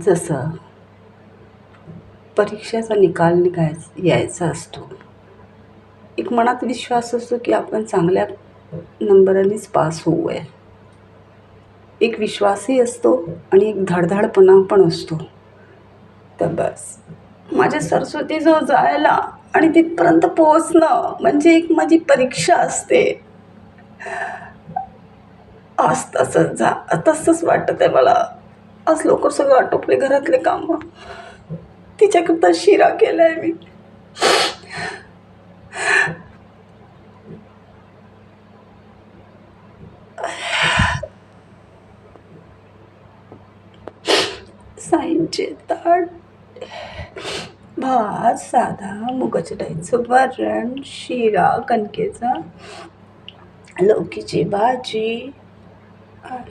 जसं परीक्षेचा निकाल निघाय यायचा असतो. एक मनात विश्वास असतो की आपण चांगल्या नंबरानेच पास होऊ आहे एक विश्वासही असतो आणि एक धडधाडपणा पण असतो. तर बस. माझ्या सरस्वतीजवळ जायला आणि तिथपर्यंत पोहोचणं म्हणजे एक माझी परीक्षा असते. आज तसंच जा तसंच वाटत आहे मला. आज लवकर सगळं आटोपले घरातले कामं. तिच्याकरता शिरा केलाय मी. साईंचे ताट. भात साधा मुगाच्या डाळीचं वरण शिरा कणकेचा लौकीची भाजी आणि